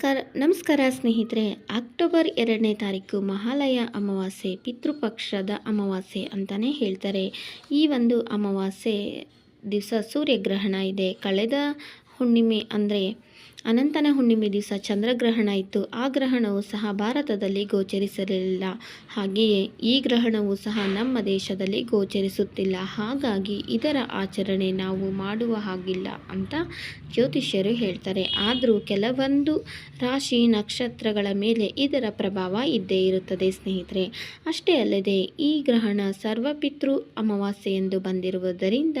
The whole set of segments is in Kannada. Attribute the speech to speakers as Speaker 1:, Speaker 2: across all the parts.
Speaker 1: ಕರ ನಮಸ್ಕಾರ ಸ್ನೇಹಿತರೆ. ಅಕ್ಟೋಬರ್ ಎರಡನೇ ತಾರೀಕು ಮಹಾಲಯ ಅಮಾವಾಸ್ಯೆ, ಪಿತೃಪಕ್ಷದ ಅಮಾವಾಸ್ಯೆ ಅಂತಲೇ ಹೇಳ್ತಾರೆ. ಈ ಒಂದು ಅಮಾವಾಸ್ಯೆ ದಿವಸ ಸೂರ್ಯಗ್ರಹಣ ಇದೆ. ಕಳೆದ ಹುಣ್ಣಿಮೆ ಅಂದರೆ ಅನಂತನ ಹುಣ್ಣಿಮೆ ದಿವಸ ಚಂದ್ರಗ್ರಹಣ ಇತ್ತು. ಆ ಗ್ರಹಣವು ಸಹ ಭಾರತದಲ್ಲಿ ಗೋಚರಿಸಲಿಲ್ಲ. ಹಾಗೆಯೇ ಈ ಗ್ರಹಣವು ಸಹ ನಮ್ಮ ದೇಶದಲ್ಲಿ ಗೋಚರಿಸುತ್ತಿಲ್ಲ. ಹಾಗಾಗಿ ಇದರ ಆಚರಣೆ ನಾವು ಮಾಡುವ ಹಾಗಿಲ್ಲ ಅಂತ ಜ್ಯೋತಿಷ್ಯರು ಹೇಳ್ತಾರೆ. ಆದರೂ ಕೆಲವೊಂದು ರಾಶಿ ನಕ್ಷತ್ರಗಳ ಮೇಲೆ ಇದರ ಪ್ರಭಾವ ಇದ್ದೇ ಇರುತ್ತದೆ ಸ್ನೇಹಿತರೆ. ಅಷ್ಟೇ ಅಲ್ಲದೆ ಈ ಗ್ರಹಣ ಸರ್ವಪಿತೃ ಅಮಾವಾಸ್ಯೆ ಎಂದು ಬಂದಿರುವುದರಿಂದ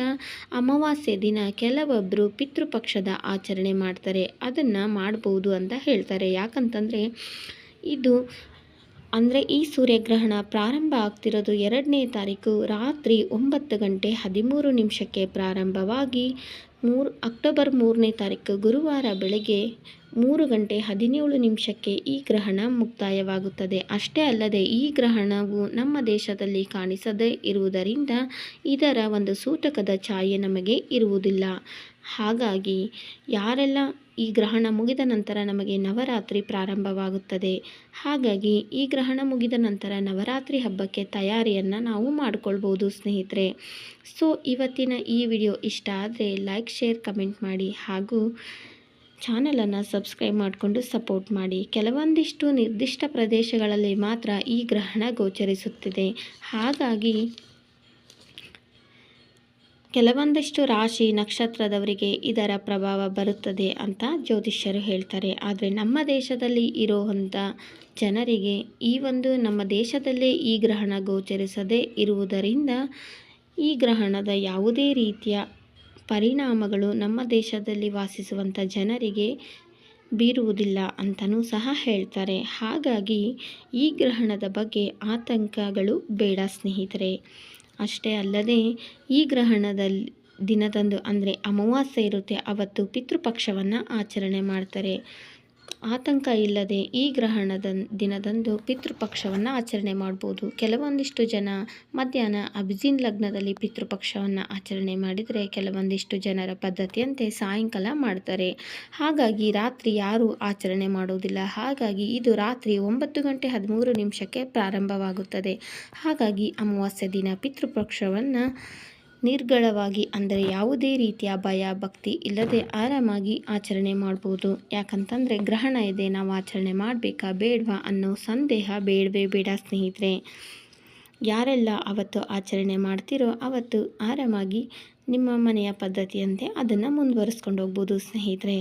Speaker 1: ಅಮಾವಾಸ್ಯೆ ದಿನ ಕೆಲವೊಬ್ಬರು ಪಿತೃಪಕ್ಷದ ಆಚರಣೆ ಮಾಡ್ತಾರೆ. ಅದನ್ನು ಮಾಡ್ಬೋದು ಅಂತ ಹೇಳ್ತಾರೆ. ಯಾಕಂತಂದರೆ ಇದು ಅಂದರೆ ಈ ಸೂರ್ಯಗ್ರಹಣ ಪ್ರಾರಂಭ ಆಗ್ತಿರೋದು ಎರಡನೇ ತಾರೀಕು ರಾತ್ರಿ ಒಂಬತ್ತು ಗಂಟೆ ಹದಿಮೂರು ನಿಮಿಷಕ್ಕೆ ಪ್ರಾರಂಭವಾಗಿ ಮೂರು, ಅಕ್ಟೋಬರ್ ಮೂರನೇ ತಾರೀಕು ಗುರುವಾರ ಬೆಳಗ್ಗೆ ಮೂರು ಗಂಟೆ ಹದಿನೇಳು ನಿಮಿಷಕ್ಕೆ ಈ ಗ್ರಹಣ ಮುಕ್ತಾಯವಾಗುತ್ತದೆ. ಅಷ್ಟೇ ಅಲ್ಲದೆ ಈ ಗ್ರಹಣವು ನಮ್ಮ ದೇಶದಲ್ಲಿ ಕಾಣಿಸದೇ ಇರುವುದರಿಂದ ಇದರ ಒಂದು ಸೂತಕದ ಛಾಯೆ ನಮಗೆ ಇರುವುದಿಲ್ಲ. ಹಾಗಾಗಿ ಯಾರೆಲ್ಲ ಈ ಗ್ರಹಣ ಮುಗಿದ ನಂತರ ನಮಗೆ ನವರಾತ್ರಿ ಪ್ರಾರಂಭವಾಗುತ್ತದೆ. ಹಾಗಾಗಿ ಈ ಗ್ರಹಣ ಮುಗಿದ ನಂತರ ನವರಾತ್ರಿ ಹಬ್ಬಕ್ಕೆ ತಯಾರಿಯನ್ನು ನಾವು ಮಾಡಿಕೊಳ್ಬೋದು ಸ್ನೇಹಿತರೆ. ಸೊ, ಇವತ್ತಿನ ಈ ವಿಡಿಯೋ ಇಷ್ಟ ಆದರೆ ಲೈಕ್ ಶೇರ್ ಕಮೆಂಟ್ ಮಾಡಿ ಹಾಗೂ ಚಾನಲನ್ನು ಸಬ್ಸ್ಕ್ರೈಬ್ ಮಾಡಿಕೊಂಡು ಸಪೋರ್ಟ್ ಮಾಡಿ. ಕೆಲವೊಂದಿಷ್ಟು ನಿರ್ದಿಷ್ಟ ಪ್ರದೇಶಗಳಲ್ಲಿ ಮಾತ್ರ ಈ ಗ್ರಹಣ ಗೋಚರಿಸುತ್ತಿದೆ. ಹಾಗಾಗಿ ಕೆಲವೊಂದಿಷ್ಟು ರಾಶಿ ನಕ್ಷತ್ರದವರಿಗೆ ಇದರ ಪ್ರಭಾವ ಬರುತ್ತದೆ ಅಂತ ಜ್ಯೋತಿಷ್ಯರು ಹೇಳ್ತಾರೆ. ಆದರೆ ನಮ್ಮ ದೇಶದಲ್ಲಿ ಇರುವಂಥ ಜನರಿಗೆ ಈ ಒಂದು ನಮ್ಮ ದೇಶದಲ್ಲೇ ಈ ಗ್ರಹಣ ಗೋಚರಿಸದೇ ಇರುವುದರಿಂದ ಈ ಗ್ರಹಣದ ಯಾವುದೇ ರೀತಿಯ ಪರಿಣಾಮಗಳು ನಮ್ಮ ದೇಶದಲ್ಲಿ ವಾಸಿಸುವಂಥ ಜನರಿಗೆ ಬೀರುವುದಿಲ್ಲ ಅಂತಲೂ ಸಹ ಹೇಳ್ತಾರೆ. ಹಾಗಾಗಿ ಈ ಗ್ರಹಣದ ಬಗ್ಗೆ ಆತಂಕಗಳು ಬೇಡ ಸ್ನೇಹಿತರೆ. ಅಷ್ಟೇ ಅಲ್ಲದೆ ಈ ಗ್ರಹಣದಲ್ಲಿ ದಿನದಂದು ಅಂದರೆ ಅಮಾವಾಸ್ಯೆ ಇರುತ್ತೆ ಅವತ್ತು ಪಿತೃಪಕ್ಷವನ್ನು ಆಚರಣೆ ಮಾಡ್ತಾರೆ. ಆತಂಕ ಇಲ್ಲದೆ ಈ ಗ್ರಹಣದ ದಿನದಂದು ಪಿತೃಪಕ್ಷವನ್ನು ಆಚರಣೆ ಮಾಡ್ಬೋದು. ಕೆಲವೊಂದಿಷ್ಟು ಜನ ಮಧ್ಯಾಹ್ನ ಅಭಿಜಿನ್ ಲಗ್ನದಲ್ಲಿ ಪಿತೃಪಕ್ಷವನ್ನು ಆಚರಣೆ ಮಾಡಿದರೆ ಕೆಲವೊಂದಿಷ್ಟು ಜನರ ಪದ್ಧತಿಯಂತೆ ಸಾಯಂಕಾಲ ಮಾಡ್ತಾರೆ. ಹಾಗಾಗಿ ರಾತ್ರಿ ಯಾರೂ ಆಚರಣೆ ಮಾಡೋದಿಲ್ಲ. ಹಾಗಾಗಿ ಇದು ರಾತ್ರಿ ಒಂಬತ್ತು ಗಂಟೆ ಹದಿಮೂರು ನಿಮಿಷಕ್ಕೆ ಪ್ರಾರಂಭವಾಗುತ್ತದೆ. ಹಾಗಾಗಿ ಅಮಾವಾಸ್ಯೆ ದಿನ ಪಿತೃಪಕ್ಷವನ್ನು ನಿರ್ಗಳವಾಗಿ ಅಂದರೆ ಯಾವುದೇ ರೀತಿಯ ಭಯ, ಭಕ್ತಿ ಇಲ್ಲದೆ ಆರಾಮಾಗಿ ಆಚರಣೆ ಮಾಡ್ಬೋದು. ಯಾಕಂತಂದರೆ ಗ್ರಹಣ ಇದೆ, ನಾವು ಆಚರಣೆ ಮಾಡಬೇಕಾ ಬೇಡವಾ ಅನ್ನೋ ಸಂದೇಹ ಬೇಡವೇ ಬೇಡ ಸ್ನೇಹಿತರೆ. ಯಾರೆಲ್ಲ ಅವತ್ತು ಆಚರಣೆ ಮಾಡ್ತಿರೋ ಅವತ್ತು ಆರಾಮಾಗಿ ನಿಮ್ಮ ಮನೆಯ ಪದ್ಧತಿಯಂತೆ ಅದನ್ನು ಮುಂದುವರಿಸ್ಕೊಂಡು ಹೋಗ್ಬೋದು ಸ್ನೇಹಿತರೆ.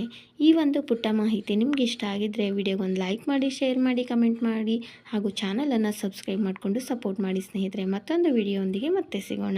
Speaker 1: ಈ ಒಂದು ಪುಟ್ಟ ಮಾಹಿತಿ ನಿಮ್ಗೆ ಇಷ್ಟ ಆಗಿದ್ದರೆ ವಿಡಿಯೋಗೊಂದು ಲೈಕ್ ಮಾಡಿ, ಶೇರ್ ಮಾಡಿ, ಕಮೆಂಟ್ ಮಾಡಿ ಹಾಗೂ ಚಾನಲನ್ನು ಸಬ್ಸ್ಕ್ರೈಬ್ ಮಾಡಿಕೊಂಡು ಸಪೋರ್ಟ್ ಮಾಡಿ ಸ್ನೇಹಿತರೆ. ಮತ್ತೊಂದು ವಿಡಿಯೋ ಮತ್ತೆ ಸಿಗೋಣ.